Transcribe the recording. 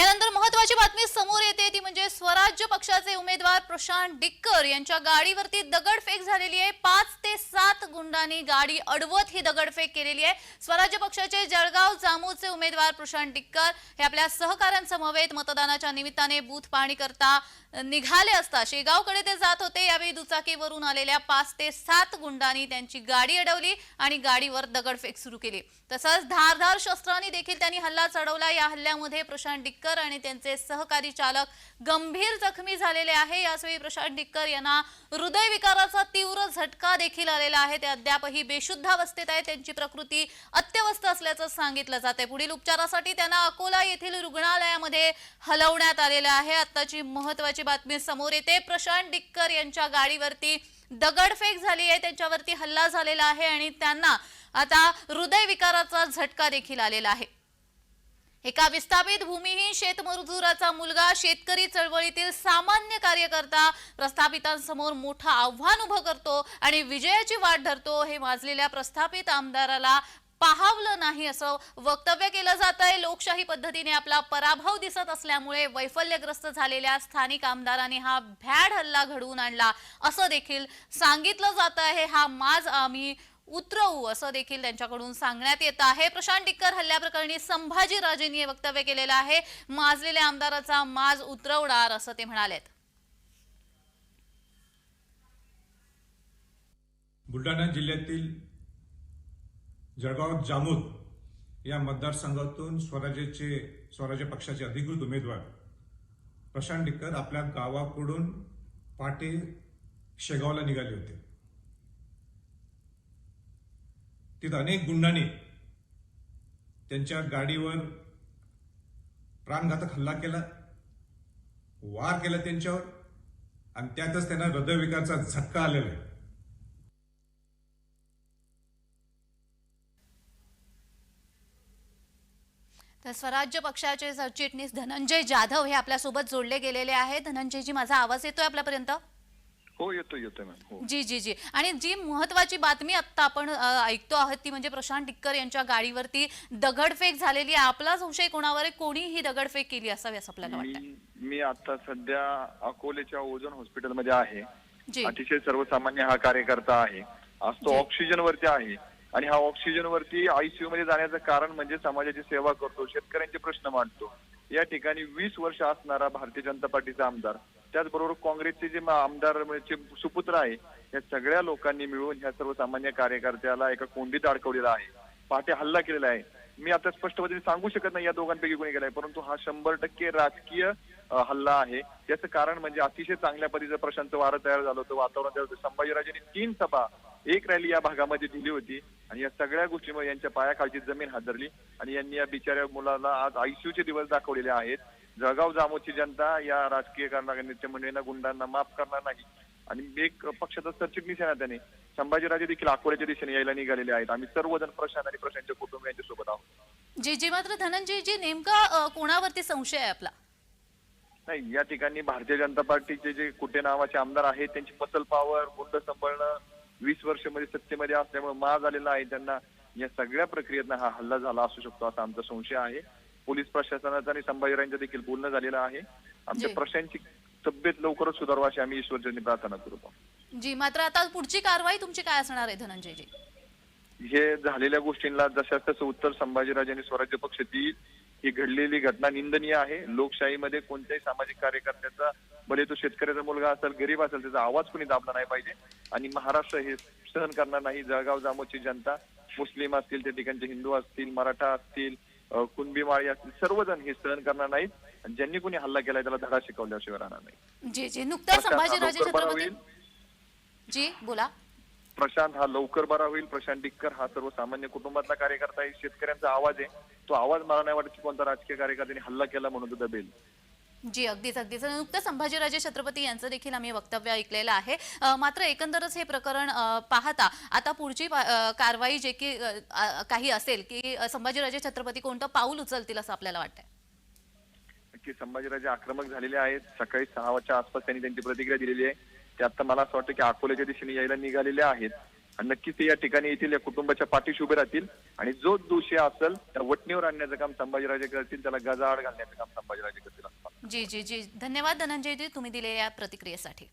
ya dando महत्वाची बातमी समोर येते. ती म्हणजे स्वराज्य पक्षाचे उमेदवार प्रशांत डिक्कर यांच्या गाडीवरती दगडफेक झालेली आहे. पाच ते सात गुंडांनी गाडी अडवत ही दगडफेक केलेली आहे. स्वराज्य पक्षाचे जळगाव जामूचे उमेदवार प्रशांत डिक्कर हे आपल्या सहकाऱ्यांसमवेत मतदानाच्या निमित्ताने बूथ पाहणी करता निघाले असता शेगावकडे ते जात होते. यावेळी दुचाकीवरून आलेल्या पाच ते सात गुंडांनी त्यांची गाडी अडवली आणि गाडीवर दगडफेक सुरू केली. तसंच धारधार शस्त्रांनी देखील त्यांनी हल्ला चढवला. या हल्ल्यामध्ये प्रशांत डिक्कर आणि त्यांचे सहकारी चालक गंभीर जखमी झालेले आहे. याचवेळी प्रशांत डिक्कर यांना हृदयविकाराचा तीव्र झटका देखील आलेला आहे. ते अद्यापही बेशुद्ध अवस्थेत आहे त्यांची प्रकृती अत्यवस्थ असल्याचं सांगितलं जाते पुढील उपचारासाठी त्यांना अकोला येथील रुग्णालयामध्ये हलवण्यात आलेलं आहे. आत्ताची महत्वाची बातमी समोर येते. प्रशांत डिक्कर यांच्या गाडीवरती दगडफेक झाली आहे. त्यांच्यावरती हल्ला झालेला आहे आणि त्यांना आता हृदयविकाराचा झटका देखील आलेला आहे. एका विस्थापित भूमिहीन शेतमजुराचा मुलगा शेतकरी चळवळीतील सामान्य कार्यकर्ता प्रस्थापितांसमोर मोठं आव्हान उभं करतो आणि विजयाची वाट धरतो हे माजलेल्या प्रस्थापित आमदाराला पाहावलं नाही असं वक्तव्य केलं जात आहे लोकशाही पद्धतीने आपला पराभव दिसत असल्यामुळे वैफल्यग्रस्त झालेल्या स्थानिक आमदाराने हा भ्याड हल्ला घडवून आणला असं देखील सांगितलं जात आहे हा माज आम्ही उतरवू असं देखील त्यांच्याकडून सांगण्यात येत आहे. प्रशांत डिक्कर हल्ल्याप्रकरणी संभाजी राजेंनी हे वक्तव्य केलेलं आहे. माजलेल्या आमदाराचा माज उतरवणार असं ते म्हणालेत. बुलढाणा जिल्ह्यातील जळगाव जामोद या मतदारसंघातून स्वराज्याचे स्वराज्य पक्षाचे अधिकृत उमेदवार प्रशांत डिक्कर आपल्या गावाकडून पाटे शेगावला निघाले होते. तिथं अनेक गुंडांनी त्यांच्या गाडीवर प्राणघातक हल्ला केला वार केला त्यांच्यावर आणि त्यातच त्यांना हृदयविकाराचा झटका आलेला आहे. तर स्वराज्य पक्षाचे सरचिटणीस धनंजय जाधव हे आपल्यासोबत जोडले गेलेले आहेत. धनंजयजी माझा आवाज येतोय आपल्यापर्यंत? हो येतो येतोय मॅम हो. जी जी जी. आणि जी महत्वाची बातमी आता आपण अ, ऐकतो आहोत ती म्हणजे प्रशांत टिक्कर यांच्या गाडीवरती दगडफेक झालेली आहे. आपला संशय कोणावर आहे? कोणी ही दगडफेक केली असावी असं आपल्याला वाटतं मी मी आता सध्या अकोलेच्या ओझोन हॉस्पिटलमध्ये आहे. जी. अतिशय सर्वसामान्य हा कार्यकर्ता आहे. आज तो. ऑक्सिजन वरती आहे. आणि हा ऑक्सिजन वरती आयसीयू मध्ये जाण्याचं कारण म्हणजे समाजाची सेवा करतो शेतकऱ्यांचे प्रश्न मांडतो. या ठिकाणी वीस वर्ष असणारा भारतीय जनता पार्टीचा आमदार त्याचबरोबर काँग्रेसचे जे आमदार सुपुत्र आहे या सगळ्या लोकांनी मिळून ह्या सर्वसामान्य कार्यकर्त्याला एका कोंडीत अडकवलेला आहे. पहाटे हल्ला केलेला आहे. मी आता स्पष्ट पद्धतीने सांगू शकत नाही या दोघांपैकी कोणी गेलाय परंतु हा शंभर टक्के राजकीय हल्ला आहे. याचं कारण म्हणजे अतिशय चांगल्या पद्धतीचं प्रशांत वारं तयार झालं होतं वातावरण तयार होतं. संभाजीराजांनी तीन सभा एक रॅली या भागामध्ये दिली होती आणि या सगळ्या गोष्टीमुळे यांच्या पायाखालची जमीन हादरली आणि यांनी या बिचाऱ्या मुलाला आज आयसीयूचे दिवस दाखवलेले आहेत. जळगाव जामोदची जनता या राजकीय कारणाच्या मंडळींना गुंडांना माफ करणार नाही. आणि एक पक्षाचा सरचिटणीस आहे ना त्याने. संभाजीराजे देखील अकोल्याच्या दिशेने यायला निघालेले आहेत. आम्ही सर्वजण प्रशांत आणि प्रशांतच्या कुटुंब यांच्या सोबत आहोत. जी जी मात्र धनंजयजी नेमका अ, कोणावरती संशय आहे आपला? नाही या ठिकाणी भारतीय जनता पार्टीचे जे कुटे नावाचे आमदार आहेत त्यांची मसल पॉवर गुंड सांभाळणं वीस वर्षमध्ये सत्तेमध्ये असल्यामुळे मा झालेला आहे. त्यांना या सगळ्या प्रक्रियेतनं हा हल्ला झाला असू शकतो असा आमचा संशय आहे. पोलीस प्रशासनाचं आणि संभाजीराजांचं देखील बोलणं झालेलं आहे. आमच्या जी. तब्येत लवकरच सुधारवा अशी आम्ही ईश्वरचरणी प्रार्थना करतो जी मात्र आता पुढची कारवाई तुमची काय असणार आहे धनंजयजी? हे झालेल्या गोष्टींना जशा तसं उत्तर संभाजीराजांनी स्वराज्य पक्ष देईल ही घडलेली घटना निंदनीय आहे. लोकशाहीमध्ये कोणत्याही सामाजिक कार्यकर्त्याचा भले तो शेतकऱ्याचा मुलगा असेल गरीब असेल त्याचा आवाज कोणी दाबला नाही पाहिजे. आणि महाराष्ट्र हे सहन करणार नाही. जळगाव जामोदची जनता मुस्लिम असतील त्या ठिकाणचे हिंदू असतील मराठा असतील कुणबी माळी असतील सर्वजण हे सहन करणार नाहीत आणि ज्यांनी कोणी हल्ला केलाय त्याला धडा शिकवल्याशिवाय राहणार नाही जी जी. नुकताच प्रशांत हा संभाजीराजे लवकर बरा छत्रपती होईल. जी बोला. प्रशांत हा लवकर बरा होईल. प्रशांत डिक्कर हा सर्वसामान्य कुटुंबातला कार्यकर्ता आहे. शेतकऱ्यांचा आवाज आहे. तो आवाज मला नाही वाटत की कोणता राजकीय कार्यकर्त्याने हल्ला केला म्हणून तो दबेल. जी अगदीच अगदीच. नुकतं संभाजीराजे छत्रपती यांचं देखील आम्ही वक्तव्य ऐकलेलं आहे. मात्र एकंदरच हे प्रकरण पाहता आता पुढची कारवाई जे की काही असेल की संभाजीराजे छत्रपती कोणतं पाऊल उचलतील असं आपल्याला वाटतंय? की संभाजीराजे आक्रमक झालेले आहेत. सकाळी सहा वाजच्या आसपास त्यांनी त्यांची प्रतिक्रिया दिलेली आहे. ते आता मला असं वाटतं की अकोल्याच्या दिशेने यायला निघालेले आहेत. नक्कीच ते या ठिकाणी येथील या कुटुंबाच्या पाठीशी उभे राहतील. आणि जो दोषी असेल त्या वटणीवर आणण्याचं काम संभाजीराजे करतील त्याला गजाआड घालण्याचं काम संभाजीराजे करतील. जी जी जी. धन्यवाद धनंजयजी तुम्ही दिलेल्या प्रतिक्रियेसाठी.